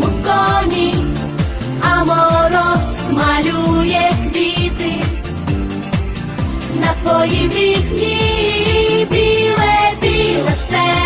на коні, а мороз малює квіти. На твоїй вікні, біле, біле все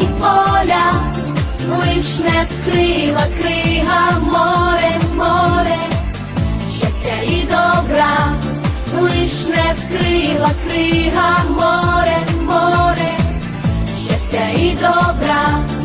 і поля, лиш не вкрила крига море, море, щастя і добра, лиш не вкрила крига Petrobras.